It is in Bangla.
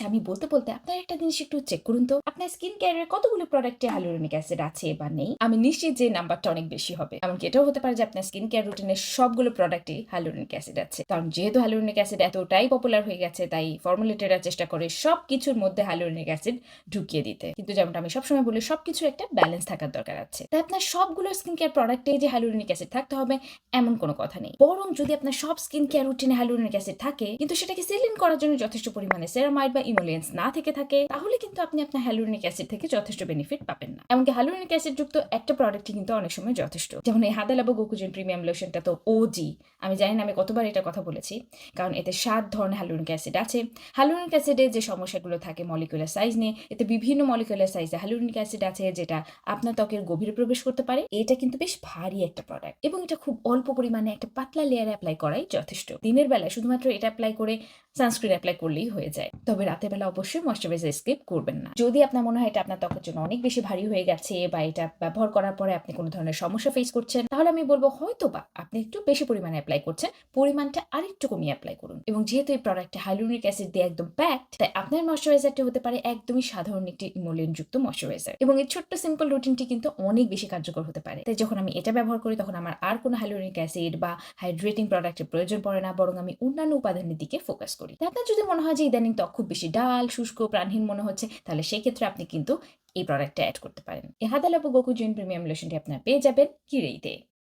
আচ্ছা আমি বলতে বলতে আপনার একটা জিনিস একটু চেক করুন তো। আপনার স্কিন কেয়ারের কতগুলো প্রোডাক্টে হাইলোরনিক অ্যাসিড আছে বা নেই? আমি নিশ্চিত যে নাম্বারটা অনেক বেশি হবে। এমনকি এটাও হতে পারে যে আপনার স্কিন কেয়ার রুটিনের সবগুলো প্রোডাক্টে হাইলোরনিক অ্যাসিড আছে। কারণ যেহেতু হাইলোরনিক অ্যাসিড এতটাই পপুলার হয়ে গেছে, তাই ফর্মুলেটেরা চেষ্টা করে সব কিছুর মধ্যে হাইলোরনিক অ্যাসিড ঢুকিয়ে দিতে। কিন্তু যেমনটা আমি সবসময় বলি, সবকিছু একটা ব্যালেন্স থাকার দরকার আছে। তাই আপনার সবগুলো স্কিন কেয়ার প্রোডাক্টে যে হাইলোরনিক অ্যাসিড থাকতে হবে, এমন কোনো কথা নেই। বরং যদি আপনার সব স্কিন কেয়ার রুটিনে হাইলোরনিক অ্যাসিড থাকে, কিন্তু সেটাকে সিলিন করার জন্য যথেষ্ট পরিমাণে সেরামাইড বা ইমোলিয়েন্স না থেকে থাকে, তাহলে কিন্তু আপনি আপনার হ্যালোরিনিক অ্যাসিড থেকে যথেষ্ট বেনিফিট পাবেন না। এমনকি হ্যালোরিনিক অ্যাসিড যুক্ত একটা প্রোডাক্টই কিন্তু অনেক সময় যথেষ্ট। যেমন এই হাদা লাবো গোকুজেন প্রিমিয়াম লোশনটা তো ওজি আমি জানি না, আমি কতবার এটা কথা বলেছি, কারণ এতে সাত ধরনের হ্যালোরিনিক অ্যাসিড আছে। হ্যালোরিনিক অ্যাসিডে যে সমস্যাগুলো থাকে মলিকুলার সাইজ নিয়ে, এতে বিভিন্ন মলিকুলার সাইজে হ্যালোরিনিক অ্যাসিড আছে যেটা আপনার ত্বকের গভীরে প্রবেশ করতে পারে। এটা কিন্তু বেশ ভারী একটা প্রোডাক্ট এবং এটা খুব অল্প পরিমাণে একটা পাতলা লেয়ারে অ্যাপ্লাই করাই যথেষ্ট। দিনের বেলায় শুধুমাত্র এটা অ্যাপ্লাই করে সানস্ক্রিন অ্যাপ্লাই করলেই হয়ে যায়। তবে রাতের বেলা অবশ্যই ময়শ্চারাইজার স্কিপ করবেন না। যদি আপনার মনে হয় এটা আপনার ত্বকের জন্য অনেক বেশি ভারী হয়ে গেছে বা এটা ব্যবহার করার পরে আপনি কোনো ধরনের সমস্যা ফেস করছেন, তাহলে আমি বলব হয়তো বা আপনি একটু বেশি পরিমাণে অ্যাপ্লাই করছেন। পরিমাণটা আরেকটু কমিয়ে অ্যাপ্লাই করুন। এবং যেহেতু এই প্রোডাক্টটা হাইলোরিক অ্যাসিড দিয়ে একদম প্যাকড তাই আপনার ময়শ্চারাইজারটি হতে পারে একদমই সাধারণ একটি ইমোলিয়ন যুক্ত ময়শ্চারাইজার এবং এই ছোট্ট সিম্পল রুটিনটি কিন্তু অনেক বেশি কার্যকর হতে পারে। তাই যখন আমি এটা ব্যবহার করি, তখন আমার আর কোনো হাইলোরিক অ্যাসিড বা হাইড্রেটিং প্রোডাক্টের প্রয়োজন পড়ে না, বরং আমি অন্যান্য উপাদানের দিকে ফোকাস করি। আপনার যদি মনে হয় যে ইদানিং ত্বক খুব বেশি ডাল, শুষ্ক, প্রাণহীন মনে হচ্ছে, তাহলে সেই ক্ষেত্রে আপনি কিন্তু এই প্রোডাক্টটা অ্যাড করতে পারেন। এ হাদালাপো গোকু জুইন প্রিমিয়াম লোশনটি আপনার পেয়ে যাবেন কিরেইতে।